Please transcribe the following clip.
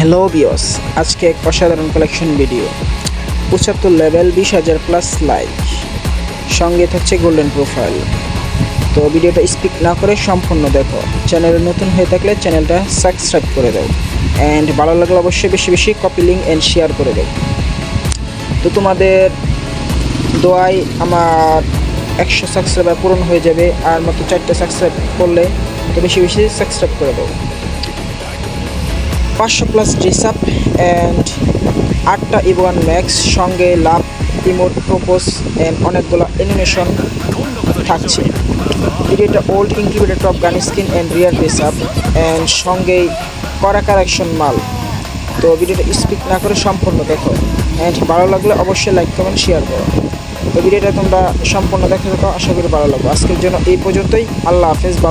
Hello বিয়স আজকে এক অসাধারণ কালেকশন ভিডিও পঁচাত্তর লেভেল বিশ হাজার প্লাস লাইক সঙ্গে থাকছে গোল্ডেন প্রোফাইল তো ভিডিওটা স্পিক না করে সম্পূর্ণ দেখো। চ্যানেলে নতুন হয়ে থাকলে চ্যানেলটা সাবস্ক্রাইব করে দাও। অ্যান্ড ভালো লাগলে অবশ্যই বেশি বেশি কপি লিঙ্ক অ্যান্ড শেয়ার করে দাও। তো তোমাদের দোয়াই আমার একশো সাবস্ক্রাইবার পূরণ হয়ে যাবে। আর মাত্র চারটে সাবস্ক্রাইব করলে তো বেশি বেশি সাবস্ক্রাইব করে দাও। পাঁচশো প্লাস ড্রেস আপ অ্যান্ড আটটা ইভোয়ান ম্যাক্স, সঙ্গে লাভ, ইমোট প্রোপোজ অ্যান্ড অনেকগুলো অ্যানিমেশন থাকছে। ভিডিওটা old incubator top gun skin and rear dress up and সঙ্গেই করা কারেকশন মাল। তো ভিডিওটা স্পিক না করে সম্পূর্ণ দেখো। অ্যান্ড ভালো লাগলে অবশ্যই লাইক কমেন্ট শেয়ার করো। তো ভিডিওটা তোমরা সম্পূর্ণ দেখে দেখো আশা করি ভালো লাগবে। আজকের জন্য এই পর্যন্তই। আল্লাহ হাফেজ বা